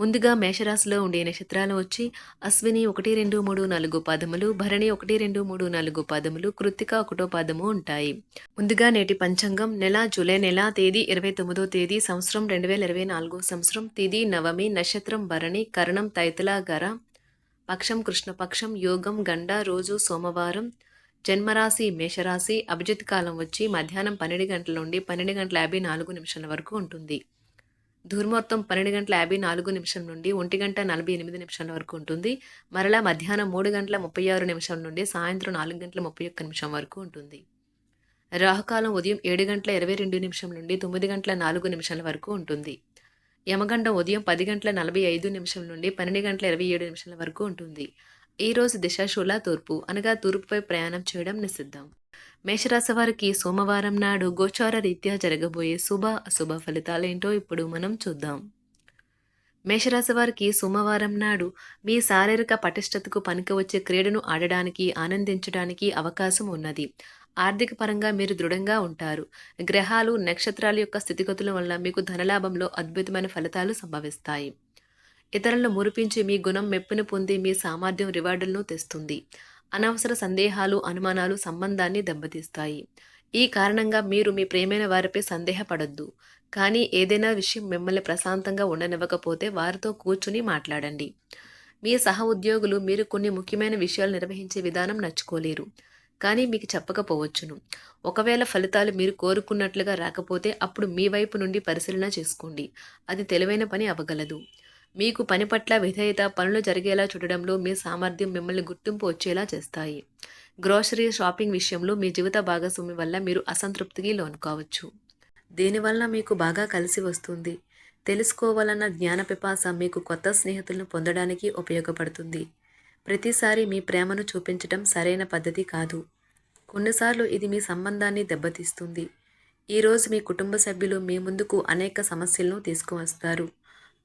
ముందుగా మేషరాశిలో ఉండే నక్షత్రాలు వచ్చి అశ్విని ఒకటి రెండు మూడు నాలుగు పదములు భరణి ఒకటి రెండు మూడు నాలుగు పదములు కృత్తిక ఒకటో పదము ఉంటాయి. ముందుగా నేటి పంచాంగం నెల జూలై నెల తేదీ ఇరవై తొమ్మిదో తేదీ సంవత్సరం రెండు వేల ఇరవై నాలుగో సంవత్సరం తేదీ నవమి నక్షత్రం భరణి కరణం తైతలాగర పక్షం కృష్ణపక్షం యోగం గండ రోజు సోమవారం జన్మరాశి మేషరాశి అభిజిత్ కాలం వచ్చి మధ్యాహ్నం పన్నెండు గంటల నుండి పన్నెండు గంటల యాభై నాలుగు నిమిషాల వరకు ఉంటుంది. దుర్ముహూర్తం పన్నెండు గంటల యాభై నాలుగు నిమిషం నుండి ఒంటి గంట నలభై ఎనిమిది నిమిషాల వరకు ఉంటుంది. మరలా మధ్యాహ్నం మూడు గంటల ముప్పై ఆరు నిమిషం నుండి సాయంత్రం నాలుగు గంటల ముప్పై ఒక్క నిమిషం వరకు ఉంటుంది. రాహుకాలం ఉదయం ఏడు గంటల ఇరవై రెండు నిమిషం నుండి తొమ్మిది గంటల నాలుగు నిమిషాల వరకు ఉంటుంది. యమగండం ఉదయం పది గంటల నలభై ఐదు నిమిషం నుండి పన్నెండు గంటల ఇరవై ఏడు నిమిషాల వరకు ఉంటుంది. ఈ రోజు దిశాశూల తూర్పు అనగా తూర్పుపై ప్రయాణం చేయడం నిషిద్ధం. మేషరాశి వారికి సోమవారం నాడు గోచార రీత్యా జరగబోయే శుభ అశుభ ఫలితాలేంటో ఇప్పుడు మనం చూద్దాం. మేషరాశి వారికి సోమవారం నాడు మీ శారీరక పటిష్టతకు పనికి వచ్చే క్రీడను ఆడడానికి ఆనందించడానికి అవకాశం ఉన్నది. ఆర్థిక పరంగా మీరు దృఢంగా ఉంటారు. గ్రహాలు నక్షత్రాల యొక్క స్థితిగతుల వల్ల మీకు ధనలాభంలో అద్భుతమైన ఫలితాలు సంభవిస్తాయి. ఇతరులను మురిపించి మీ గుణం మెప్పును పొంది మీ సామర్థ్యం రివార్డులను తెస్తుంది. అనవసర సందేహాలు అనుమానాలు సంబంధాన్ని దెబ్బతీస్తాయి. ఈ కారణంగా మీరు మీ ప్రేమైన వారిపై సందేహపడొద్దు. కానీ ఏదైనా విషయం మిమ్మల్ని ప్రశాంతంగా ఉండనివ్వకపోతే వారితో కూర్చుని మాట్లాడండి. మీ సహ ఉద్యోగులు మీరు కొన్ని ముఖ్యమైన విషయాలు నిర్వహించే విధానం నచ్చుకోలేరు. కానీ మీకు చెప్పకపోవచ్చును. ఒకవేళ ఫలితాలు మీరు కోరుకున్నట్లుగా రాకపోతే అప్పుడు మీ వైపు నుండి పరిశీలన చేసుకోండి. అది తెలివైన పని అవ్వగలదు. మీకు పని పట్ల విధేయత పనులు జరిగేలా చూడడంలో మీ సామర్థ్యం మిమ్మల్ని గుర్తింపు వచ్చేలా చేస్తాయి. గ్రోసరీ షాపింగ్ విషయంలో మీ జీవిత భాగస్వామి వల్ల మీరు అసంతృప్తికి లోనుకోవచ్చు. దీనివల్ల మీకు బాగా కలిసి వస్తుంది. తెలుసుకోవాలన్న జ్ఞాన పిపాస మీకు కొత్త స్నేహితులను పొందడానికి ఉపయోగపడుతుంది. ప్రతిసారి మీ ప్రేమను చూపించడం సరైన పద్ధతి కాదు. కొన్నిసార్లు ఇది మీ సంబంధాన్ని దెబ్బతీస్తుంది. ఈరోజు మీ కుటుంబ సభ్యులు మీ ముందుకు అనేక సమస్యలను తీసుకువస్తారు.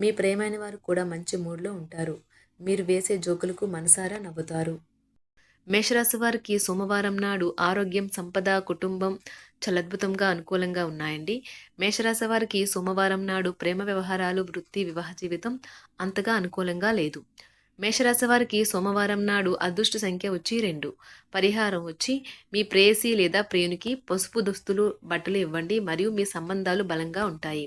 మీ ప్రేమైన వారు కూడా మంచి మూడ్లో ఉంటారు. మీరు వేసే జోకులకు మనసారా నవ్వుతారు. మేషరాశి వారికి సోమవారం నాడు ఆరోగ్యం సంపద కుటుంబం చాలా అద్భుతంగా అనుకూలంగా ఉన్నాయండి. మేషరాశి వారికి సోమవారం నాడు ప్రేమ వ్యవహారాలు వృత్తి వివాహ జీవితం అంతగా అనుకూలంగా లేదు. మేషరాశి వారికి సోమవారం నాడు అదృష్ట సంఖ్య వచ్చి రెండు. పరిహారం వచ్చి మీ ప్రేయసి లేదా ప్రేయునికి పసుపు దుస్తులు బట్టలు ఇవ్వండి. మరియు మీ సంబంధాలు బలంగా ఉంటాయి.